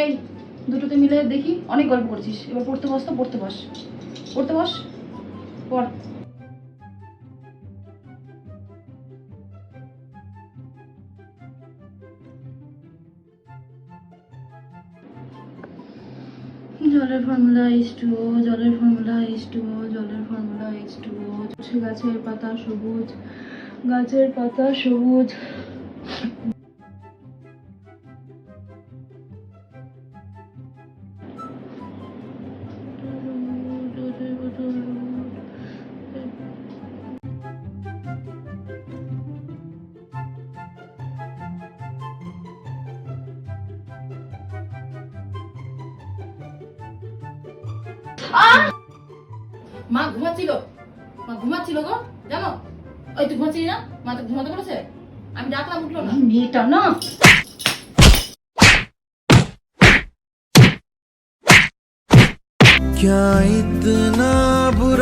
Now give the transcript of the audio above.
এই, দুটোতে মিলে দেখি অনেক গল্প করছিস। এবার পড়তে বস তো, পড়তে বস। পড়তে বস, পড়। জলের ফর্মুলা ইস টু জলের ফর্মুলা ইস টু জলের ফর্মুলা ইস টু গাছের পাতা সবুজ, গাছের পাতা সবুজ। মা ঘুমাচ্ছিল মা ঘুমাচ্ছিল গো জানো ওই তুই ঘুমাচ্ছিলি না মা তো ঘুমাতে বলেছে আমি ডাকলাম উঠলো না মেয়েটা না क्या इतना बुरा